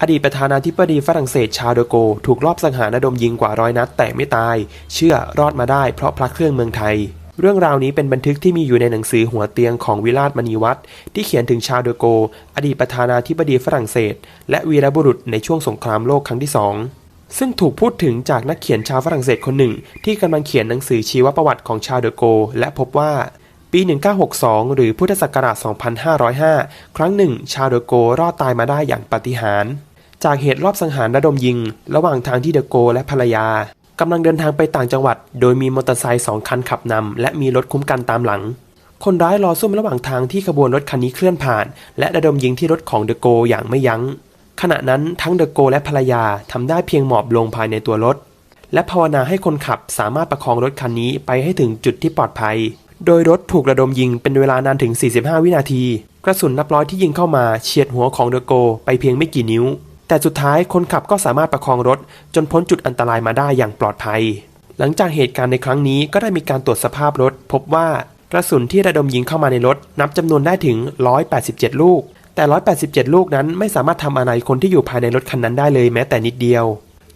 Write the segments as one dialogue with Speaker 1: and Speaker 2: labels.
Speaker 1: อดีตประธานาธิบดีฝรั่งเศสชาร์ลเดโก ถูกลอบสังหารระดมยิงกว่าร้อยนัดแต่ไม่ตาย เชื่อรอดมาได้เพราะพระเครื่องเมืองไทย เรื่องราวนี้เป็นบันทึกที่มีอยู่ในหนังสือหัวเตียงของวิราชมณีวัฒน์ที่เขียนถึงชาร์ลเดโก อดีตประธานาธิบดีฝรั่งเศส และวีรบุรุษในช่วงสงครามโลกครั้งที่สองซึ่งถูกพูดถึงจากนักเขียนชาวฝรั่งเศสคนหนึ่ง ที่กำลังเขียนหนังสือชีวประวัติของชาร์ลเดโก และพบว่าปี 1962 หรือพุทธศักราช 2505 ครั้งหนึ่ง ชาร์ลเดโกรอดตายมาได้อย่างปาฏิหาริย์ จากเหตุรอบสังหารระดมยิง ระหว่างทางที่เดอโกและภรรยากำลังเดินทางไปต่างจังหวัด โดยมีมอเตอร์ไซค์สองคันขับนำและมีรถคุ้มกันตามหลัง คนร้ายรอซุ่มระหว่างทางที่ขบวนรถคันนี้เคลื่อนผ่าน และระดมยิงที่รถของเดอโกอย่างไม่ยัง้ง ขณะนั้นทั้งเดอะโกและภรรยาทำได้เพียงหมอบลงภายในตัวรถ และภาวนาให้คนขับสามารถประคองรถคันนี้ไปให้ถึงจุดที่ปลอดภัย โดยรถถูกระดมยิงเป็นเวลานานถึง 45 วินาที กระสุนนับร้อยที่ยิงเข้ามาเฉียดหัวของเดอะโกไปเพียงไม่กี่นิ้ว แต่สุดท้ายคนขับก็สามารถประคองรถ จนพ้นจุดอันตรายมาได้อย่างปลอดภัย หลังจากเหตุการณ์ในครั้งนี้ก็ได้มีการตรวจสภาพรถ พบว่ากระสุนที่ระดมยิงเข้ามาในรถ นับจำนวนได้ถึง 187 ลูก แต่ 187 ลูกนั้นไม่สามารถทำอะไรคนที่อยู่ภายในรถคันนั้นได้เลยแม้แต่นิดเดียว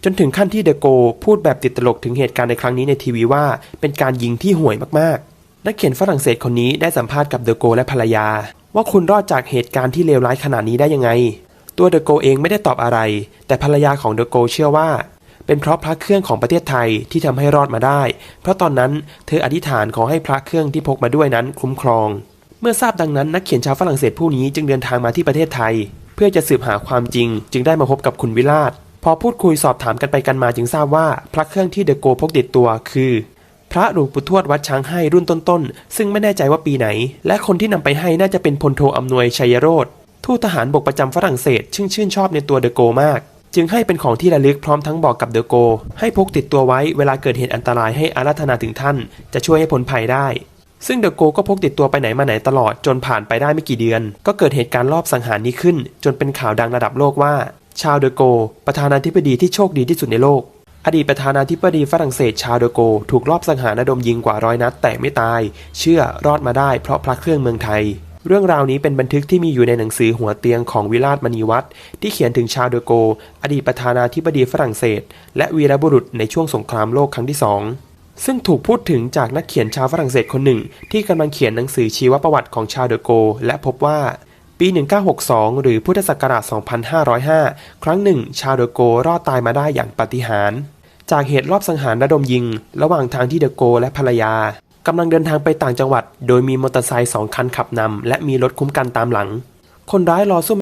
Speaker 1: จนถึงขั้นที่เดโกพูดแบบติดตลกถึงเหตุการณ์ในครั้งนี้ในทีวีว่า เป็นการยิงที่ห่วยมากๆ นักเขียนฝรั่งเศสคนนี้ได้สัมภาษณ์กับเดโกและภรรยา ว่าคุณรอดจากเหตุการณ์ที่เลวร้ายขนาดนี้ได้ยังไง ตัวเดอโกเองไม่ได้ตอบอะไร แต่ภรรยาของเดอโกเชื่อว่า เป็นเพราะพระเครื่องของประเทศไทยที่ทำให้รอดมาได้ เพราะตอนนั้นเธออธิษฐานขอให้พระเครื่องที่พกมาด้วยนั้นคุ้มครอง เมื่อทราบดังนั้นนักเขียนชาวฝรั่งเศสผู้นี้จึงเดินทางมาที่ประเทศไทย เพื่อจะสืบหาความจริง จึงได้มาพบกับคุณวิราชพอพูดคุยสอบถามกันไปกันมาจึงทราบว่า พระเครื่องที่เดอะโกพกติดตัวคือ พระหลวงปู่ทวดวัดช้างให้รุ่นต้นๆ ซึ่งไม่แน่ใจว่าปีไหน และคนที่นำไปให้น่าจะเป็นพลโทอำนวยชัยโรธ ทูตทหารบกประจำฝรั่งเศสซึ่งชื่นชอบในตัวเดอโกมาก จึงให้เป็นของที่ระลึกพร้อมทั้งบอกกับเดอโก ให้พกติดตัวไว้เวลาเกิดเหตุอันตรายให้อาราธนาถึงท่าน จะช่วยให้พ้นภัยได้ ซึ่งเดอโกก็พกติดตัวไปไหนมาไหนตลอดจนผ่านไปได้ไม่กี่เดือน ก็เกิดเหตุการณ์รอบสังหารนี้ขึ้น จนเป็นข่าวดังระดับโลกว่า ชาวเดอโก ประธานาธิบดีที่โชคดีที่สุดในโลกอดีตประธานาธิบดีฝรั่งเศสชาร์ลเดอโก ถูกลอบสังหารระดมยิงกว่าร้อยนัดแต่ไม่ตาย เชื่อรอดมาได้เพราะพระเครื่องเมืองไทย เรื่องราวนี้เป็นบันทึกที่มีอยู่ในหนังสือหัวเตียงของวิราชมณีวัฒน์ที่เขียนถึงชาร์ลเดอโก อดีตประธานาธิบดีฝรั่งเศส และวีรบุรุษในช่วงสงครามโลกครั้งที่สองซึ่งถูกพูดถึงจากนักเขียนชาวฝรั่งเศสคนหนึ่ง ที่กำลังเขียนหนังสือชีวประวัติของชาร์ลเดอโก และพบว่าปี 1962 หรือพุทธศักราช 2505 ครั้งหนึ่ง ชาร์ลเดอโกรอดตายมาได้อย่างปาฏิหาริย์จากเหตุรอบสังหารระดมยิง ระหว่างทางที่เดอโกและภรรยา กำลังเดินทางไปต่างจังหวัด โดยมีมอเตอร์ไซค์สองคันขับนำและมีรถคุ้มกันตามหลัง คนร้ายรอซุ่ม